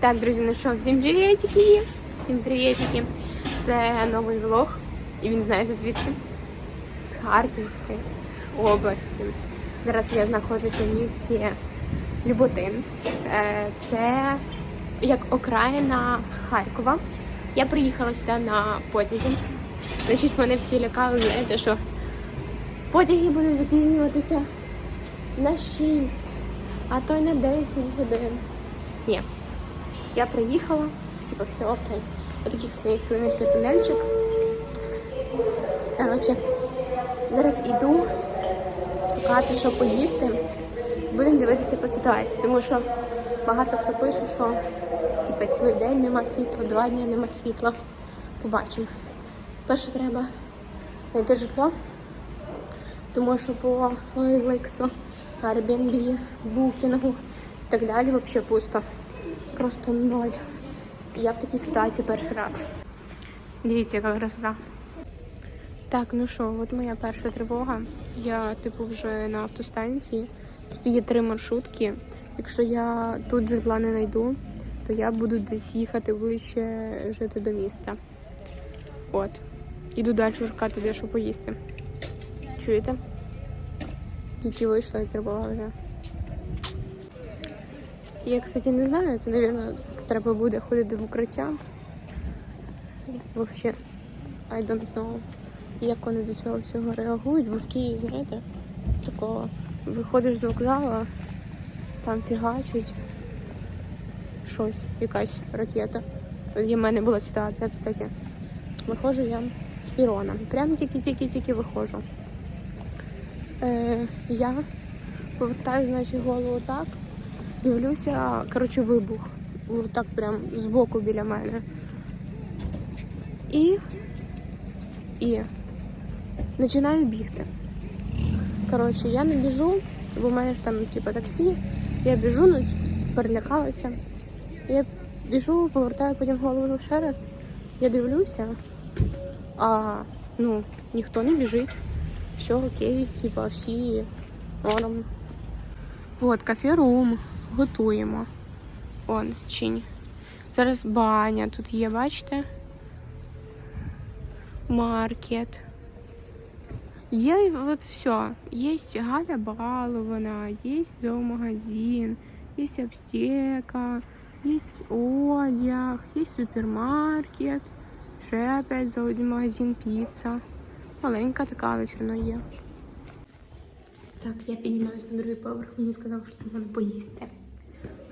Так, друзі, ну що, всім привітики! Всім привітики! Це новий влог, і він знаєте звідки? З Харківської області. Зараз я знаходжуся в місті Люботин. Е, Це як окраїна Харкова. Я приїхала сюди на потязі. Значить, мене всі лякали, знаєте, що потяги будуть запізнюватися на 6, а то й на 10 годин. Ні. Я приїхала, типу, все окей. Отаких не знайшли тунельчик. Коротше, зараз іду шукати, що поїсти. Будемо дивитися по ситуації, тому що багато хто пише, що типу, цілий день нема світла, два дні нема світла. Побачимо. Перше треба знайти житло, тому що по OLX, Airbnb, Booking і так далі взагалі пусто. Просто ноль. Я в такій ситуації перший раз. Дивіться, яка красота. Так, ну що, от моя перша тривога. Я, типу, вже на автостанції. Тут є три маршрутки. Якщо я тут житла не знайду, то я буду десь їхати вище жити до міста. От. Іду далі шукати, де що поїсти. Чуєте? Тільки вийшла і тривога вже. Я, кстати, не знаю, це, мабуть, треба буде ходити в укриття. Взагалі, I don't know, як вони до цього всього реагують, бо в Києві, знаєте, такого. Виходиш з вокзалу, там фігачить щось, якась ракета. В мене була ситуація, кстати. Виходжу я з пірона. Прям тільки-тільки-тільки виходжу. Е, я повертаю, значить, голову так. Дивлюся, коротше, вибух. Так прям збоку біля мене. І. І. Починаю бігти. Коротше, я не біжу, бо в мене ж там, типу, таксі. Я біжу, ну, перелякалася. Я біжу, повертаю потім голову ще раз. Я дивлюся, а ну, ніхто не біжить. Все окей, типа всі норм. От, кафе-рум. Готуємо. Он, чинь. Зараз баня тут є, бачите? Маркет. Є от все. Є Галя Балована, є зоомагазин, є аптека, є одяг, є супермаркет. Ще опять зоомагазин, піца. Маленька така, одно є. Так, я піднімаюсь на другий поверх, мені сказали, що треба поїсти.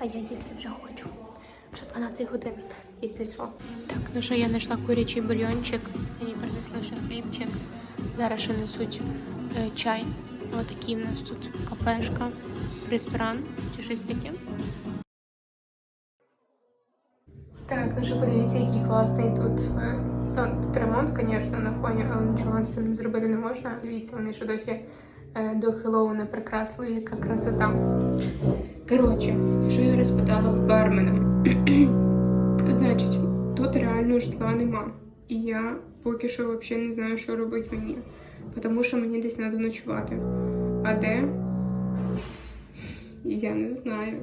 А я їсти вже хочу. Вже 12 годин, якщо що. Так, ну що, я знайшла курячий бульйончик, мені принесли ще хлібчик. Зараз ще несуть е, чай. Ось такий в нас тут кафешка, ресторан чи щось таке. Так, ну що подивіться, який класний тут. е, Ну, тут ремонт, звісно, на фоні, але нічого з цим зробити не можна. Дивіться, вони ще досі е, до Хеллоуна прикрасли, яка красота. Коротше, що я розпитала в бармена. Значить, тут реально житла нема. І я поки що взагалі не знаю, що робити мені. Тому що мені десь треба ночувати. А де? Я не знаю.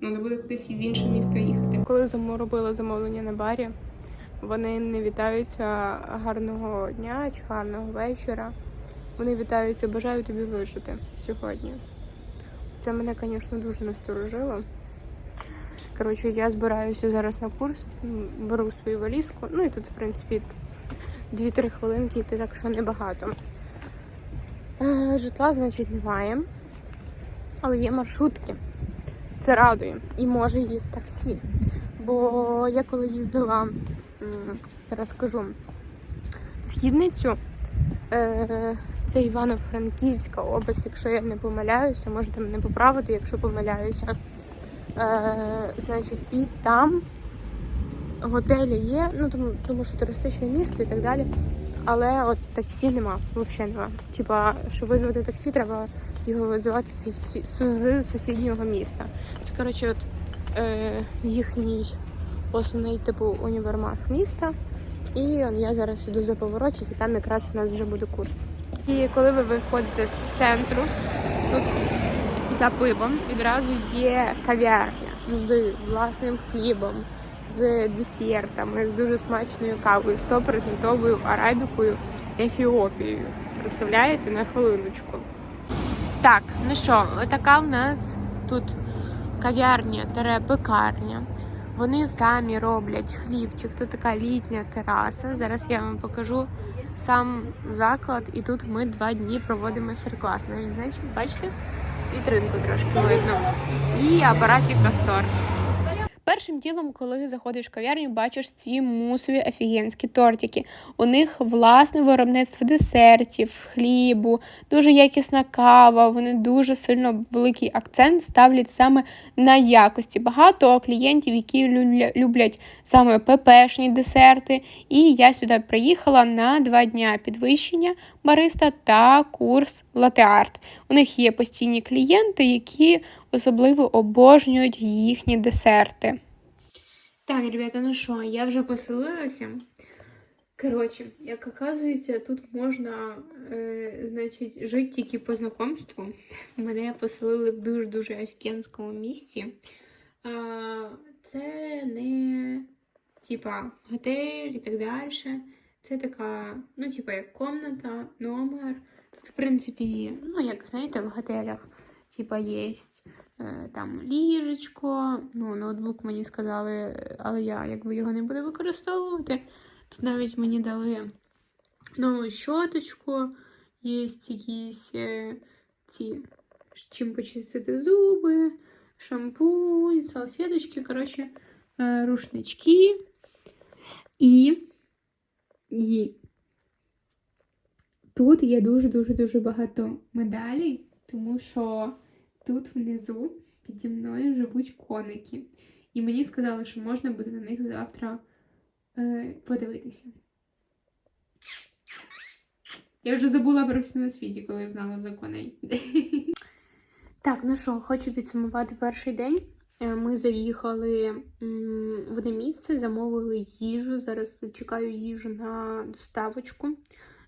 Треба буде кудись і в інше місто їхати. Коли робила замовлення на барі, вони не вітаються гарного дня чи гарного вечора. Вони вітаються, бажаю тобі вижити сьогодні. Це мене, звісно, дуже насторожило. Коротше, я збираюся зараз на курс, беру свою валізку. Ну і тут, в принципі, 2-3 хвилинки йти, так що небагато. Е, Житла, значить, немає. Але є маршрутки. Це радує. І може є таксі. Бо я коли їздила, зараз скажу, в східницю, е, це Івано-Франківська область, якщо я не помиляюся, можете мене поправити, якщо помиляюся. Е, значить, і там готелі є, ну тому, тому що туристичне місто і так далі. Але от таксі нема, взагалі нема. Типа, щоб визвати таксі, треба його визивати з, сусіднього міста. Це коротше, от е, їхній основний типу універмаг міста. І он, я зараз іду за поворотик, і там якраз у нас вже буде курс. І коли ви виходите з центру, тут за пивом відразу є кав'ярня. з власним хлібом, з десертами, з дуже смачною кавою, 100% арабікою Ефіопією. Представляєте на хвилиночку. Так, ну що, така в нас тут кав'ярня тере пекарня. Вони самі роблять хлібчик. Тут така літня тераса. Зараз я вам покажу сам заклад, і тут ми два дні проводимо майстер-клас. Навіть знаєш, бачите? Вітринку трошки видно. І апаратів Кастор. Першим ділом, коли заходиш в кав'ярню, бачиш ці мусові офігенські тортики. У них власне виробництво десертів, хлібу, дуже якісна кава. Вони дуже сильно великий акцент ставлять саме на якості. Багато клієнтів, які люблять саме ППшні десерти. І я сюди приїхала на два дня підвищення бариста та курс латеарт. У них є постійні клієнти, які особливо обожнюють їхні десерти. Так, ребята, ну що, я вже поселилася. Коротше, як оказується, тут можна, е, значить, жити тільки по знайомству. Мене поселили в дуже-дуже офігенському місці. А, це не типа готель і так далі. Це така, ну, типа, як комната, номер. Тут, в принципі, ну, як знаєте, в готелях, типа, є е, там ліжечко, ну, ноутбук мені сказали, але я якби його не буду використовувати. Тут навіть мені дали нову щоточку, є якісь е, ці, чим почистити зуби, шампунь, салфеточки, коротше, е, рушнички. І, і тут є дуже-дуже-дуже багато медалей, тому що тут внизу піді мною живуть коники. І мені сказали, що можна буде на них завтра е, подивитися. Я вже забула про все на світі, коли знала за коней. Так, ну що, хочу підсумувати перший день. Е, Ми заїхали в одне місце, замовили їжу. Зараз чекаю їжу на доставочку.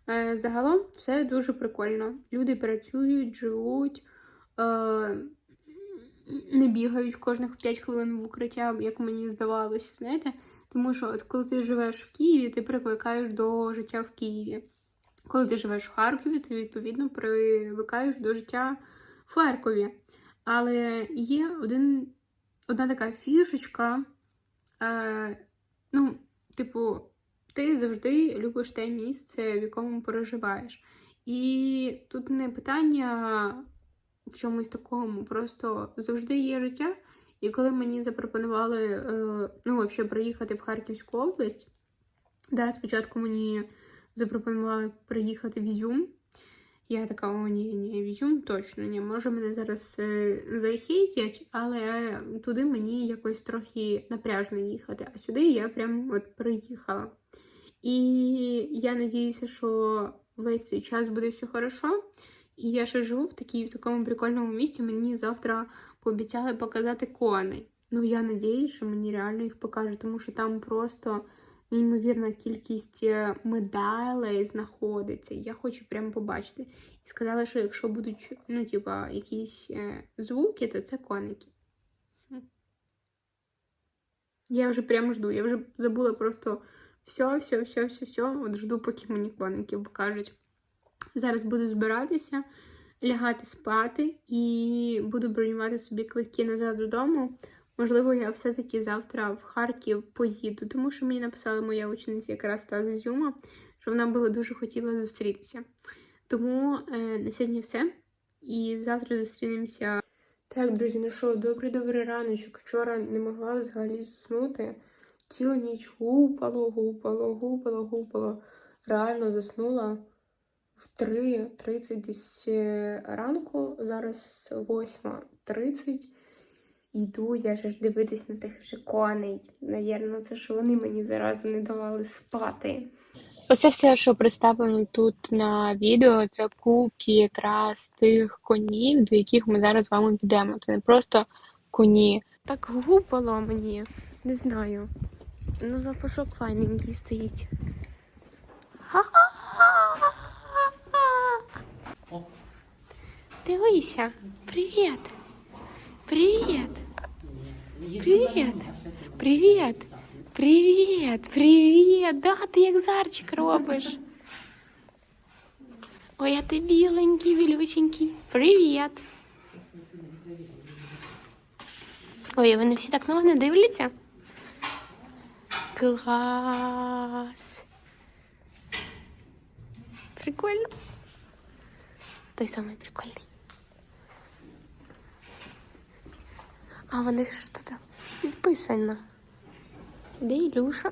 Е, Загалом все дуже прикольно. Люди працюють, живуть, не бігають кожних 5 хвилин в укриття, як мені здавалося, знаєте. Тому що от коли ти живеш в Києві, ти привикаєш до життя в Києві. Коли ти живеш в Харкові, ти відповідно привикаєш до життя в Харкові. Але є один, одна така фішечка. Е, ну, типу, ти завжди любиш те місце, в якому проживаєш. І тут не питання в чомусь такому, просто завжди є життя. І коли мені запропонували е, ну, взагалі приїхати в Харківську область, да, спочатку мені запропонували приїхати в Ізюм. Я така, о, ні, ні, в Ізюм точно ні. Може, мене зараз е, захейтять, але туди мені якось трохи напряжно їхати. А сюди я прям от приїхала. І я надіюся, що весь цей час буде все хорошо. І я ще живу в, такій, в такому прикольному місці. Мені завтра пообіцяли показати кони. Ну, я надіюсь, що мені реально їх покажуть, тому що там просто неймовірна кількість е, медалей знаходиться. Я хочу прямо побачити. І сказали, що якщо будуть ну, типа, якісь е, звуки, то це коники. Я вже прямо жду. Я вже забула просто все, все, все, все, все. От жду, поки мені коники покажуть. Зараз буду збиратися, лягати спати і буду бронювати собі квитки назад додому. Можливо, я все-таки завтра в Харків поїду, тому що мені написала моя учениця якраз та з Ізюма, що вона би дуже хотіла зустрітися. Тому е, на сьогодні все. І завтра зустрінемося. Так, друзі, ну що, добрий добрий раночок. Вчора не могла взагалі заснути. Цілу ніч гупало, гупало, гупало, гупало. Реально заснула в 3.30 десь е, ранку, зараз 8.30. Йду, я ж дивитись на тих вже коней. Навірно, це ж вони мені заразу не давали спати. Оце все, що представлено тут на відео, це кубки якраз тих конів, до яких ми зараз з вами підемо. Це не просто коні. Так гупало мені, не знаю. Ну, запашок файненький стоїть. Дивися. Привіт. Привіт. Привіт! Привіт! Привіт! Привіт! Да, ти як зарчик робиш. Ой, а ти біленький, білюченький. Привіт! Ой, вони всі так на мене дивляться. Клас. Прикольно. Той самий прикольний. А вони ж тут підписано. Де Ілюша?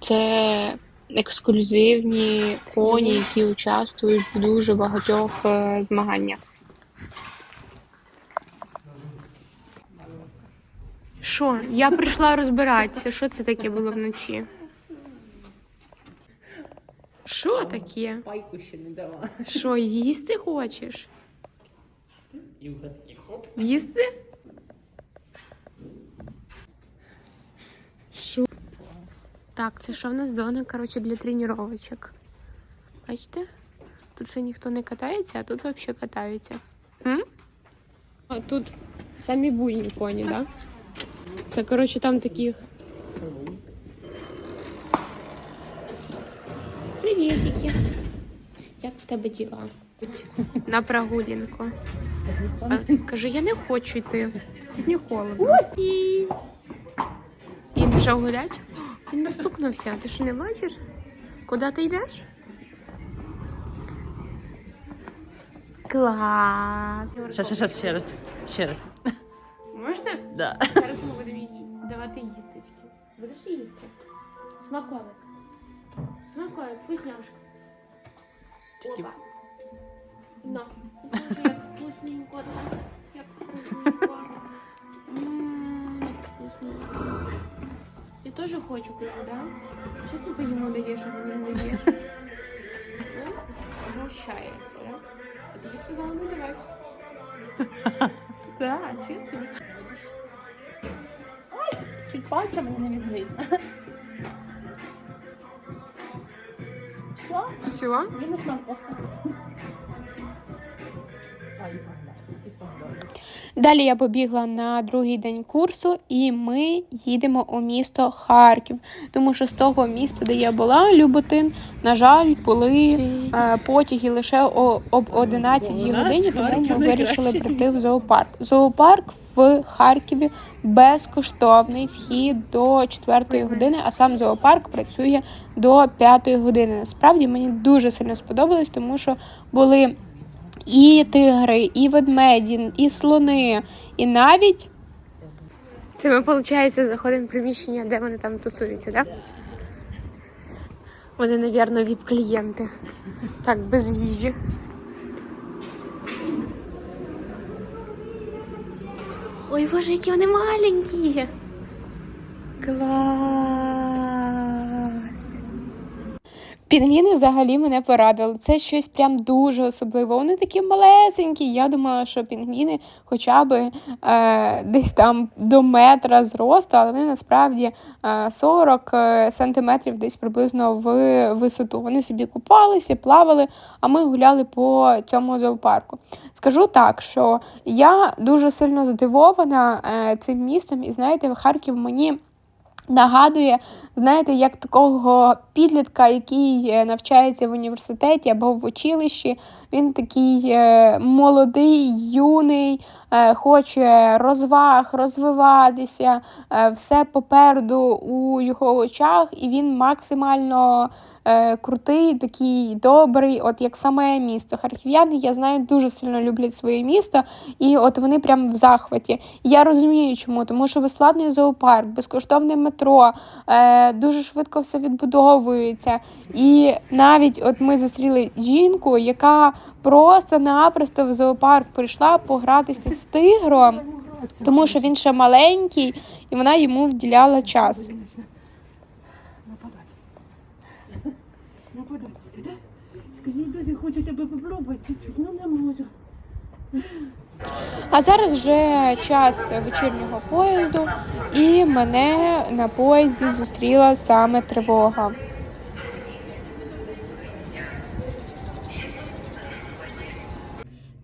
Це ексклюзивні коні, які участвують в дуже багатьох е, змаганнях. Що? Я прийшла розбиратися. Що це таке було вночі? Що таке? Пайку ще не дала. Що, їсти хочеш? І в такі хоп. Їсти? Що? Так, це що в нас зона, коротше, для тренувачок. Бачите? Тут ще ніхто не катається, а тут взагалі катаються. М? А тут самі буйні коні, так? Да? Це, коротше, там таких. В тебе діла? На прогулянку. А, Каже, я не хочу йти. Мені холодно. І... Він пішов гуляти. Він настукнувся. Ти що не бачиш? Куди ти йдеш? Клас. Ще, ще, ще, ще раз. Ще раз. Можна? Да. Зараз ми будемо їй давати їстечки. Будеш їсти? Смаколик. Смаколик, вкусняшка. Опа. На. Як вкусненько, так? Як вкусненько. Вкусненько. Я теж хочу кажу, да? Що це ти йому даєш, а мені не даєш? Ну, Змущається, да? А тобі сказала не давати. Так, чесно. Чуть пальцем не відгриз. Що? Минус морковка. Далі я побігла на другий день курсу, і ми їдемо у місто Харків. Тому що з того міста, де я була, Люботин, на жаль, були е, потяги лише о, об 11 годині, тому ми вирішили прийти в зоопарк. Зоопарк в Харкові безкоштовний вхід до 4 години, а сам зоопарк працює до 5 години. Насправді мені дуже сильно сподобалось, тому що були і тигри, і ведмеді, і слони, і навіть. Це ми, виходить, заходимо в приміщення, де вони там тусуються, так? Да? Вони, мабуть, віп-клієнти. Так, без їжі. Ой, боже, які вони маленькі. Клас. Пінгвіни взагалі мене порадили. Це щось прям дуже особливе. Вони такі малесенькі. Я думала, що пінгвіни хоча б е, десь там до метра зросту, але вони насправді е, 40 е, сантиметрів десь приблизно в висоту. Вони собі купалися, плавали, а ми гуляли по цьому зоопарку. Скажу так, що я дуже сильно здивована е, цим містом, і знаєте, в Харків мені. Нагадує, знаєте, як такого підлітка, який е, навчається в університеті або в училищі. Він такий е, молодий, юний, е, хоче розваг, розвиватися, все попереду у його очах, і він максимально е, крутий, такий добрий, от як саме місто. Харків'яни, я знаю, дуже сильно люблять своє місто, і от вони прям в захваті. Я розумію, чому, тому що безплатний зоопарк, безкоштовне метро, е, дуже швидко все відбудовується. І навіть от ми зустріли жінку, яка просто-напросто в зоопарк прийшла погратися з тигром, тому що він ще маленький, і вона йому вділяла час. Нападайте, да? Скажіть, друзі, хочу тебе попробувати чуть-чуть, ну не можу. А зараз вже час вечірнього поїзду, і мене на поїзді зустріла саме тривога.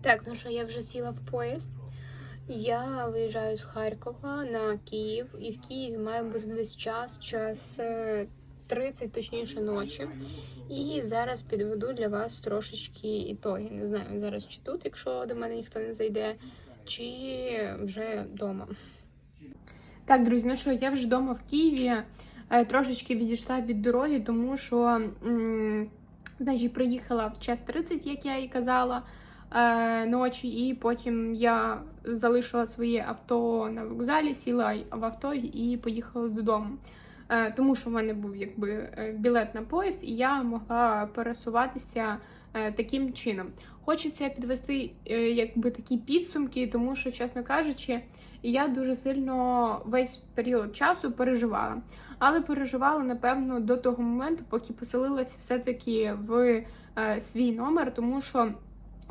Так, ну що, я вже сіла в поїзд, Я виїжджаю з Харкова на Київ, і в Києві має бути десь час, час е, 30, точніше ночі. І зараз підведу для вас трошечки ітоги. Не знаю зараз чи тут, якщо до мене ніхто не зайде, чи вже вдома. Так, друзі, ну що, я вже вдома в Києві. Е, Трошечки відійшла від дороги, тому що, значить, приїхала в час 30, як я і казала, е, ночі, і потім я залишила своє авто на вокзалі, сіла в авто і поїхала додому. Е, Тому що в мене був якби е, білет на поїзд, і я могла пересуватися е, таким чином. Хочеться підвести якби такі підсумки, тому що, чесно кажучи, я дуже сильно весь період часу переживала. Але переживала, напевно, до того моменту, поки поселилася все-таки в свій номер, тому що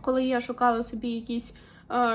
коли я шукала собі якісь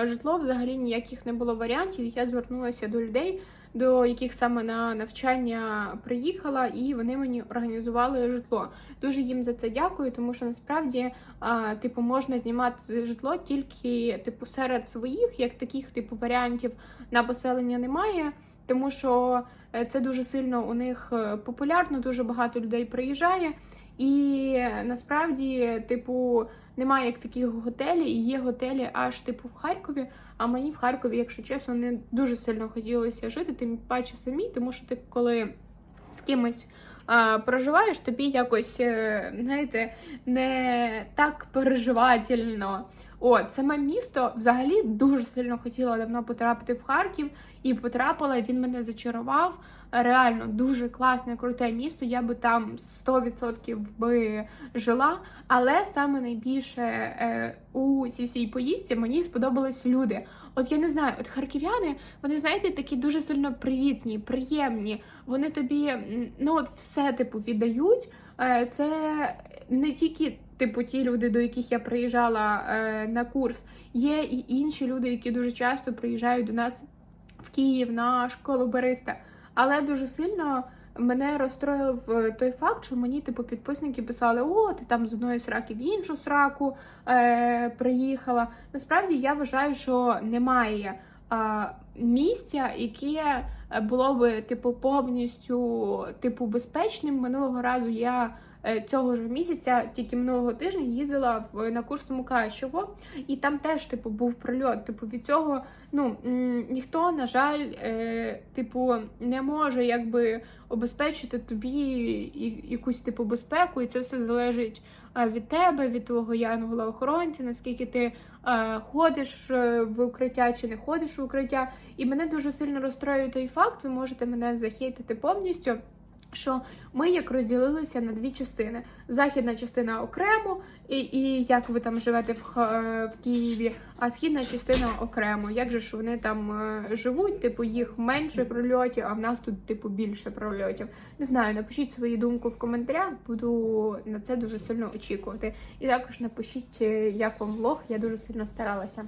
житло, взагалі ніяких не було варіантів. Я звернулася до людей, до яких саме на навчання приїхала, і вони мені організували житло. Дуже їм за це дякую, тому що насправді, е, типу, можна знімати житло тільки типу серед своїх, як таких типу варіантів на поселення немає. Тому що е, це дуже сильно у них е, популярно, дуже багато людей приїжджає, і насправді, типу, немає як таких готелів, і є готелі аж типу в Харкові. А мені в Харкові, якщо чесно, не дуже сильно хотілося жити, тим паче самі, тому що ти коли з кимось проживаєш, тобі якось, е, знаєте, не так переживательно. От, саме місто взагалі дуже сильно хотіла давно потрапити в Харків і потрапила. Він мене зачарував. Реально дуже класне, круте місто. Я би там 100% би жила. Але саме найбільше е, у цій всій поїздці мені сподобались люди. От я не знаю, от харків'яни, вони знаєте, такі дуже сильно привітні, приємні. Вони тобі ну от все типу віддають. Е, Це не тільки типу ті люди, до яких я приїжджала е, на курс. Є і інші люди, які дуже часто приїжджають до нас в Київ на школу бариста. Але дуже сильно мене розстроїв е, той факт, що мені типу підписники писали: О, ти там з одної сраки в іншу сраку е, приїхала. Насправді я вважаю, що немає місця, яке було би типу повністю типу безпечним. Минулого разу я цього ж місяця, тільки минулого тижня, їздила в на курс Мукачево, і там теж типу був прильот. Типу від цього ну ніхто, на жаль, е, типу, не може якби обезпечити тобі якусь типу безпеку, і це все залежить е, від тебе, від твого янгола охоронця, наскільки ти е, ходиш е, в укриття чи не ходиш в укриття. І мене дуже сильно розстроює той факт, ви можете мене захейтити повністю. Що ми як розділилися на дві частини: західна частина окремо, і, і як ви там живете в, в Києві, а східна частина окремо. Як же ж вони там е, живуть? Типу, їх менше прольотів, а в нас тут, типу, більше прольотів. Не знаю, напишіть свою думку в коментарях, буду на це дуже сильно очікувати. І також напишіть, е, як вам влог, я дуже сильно старалася.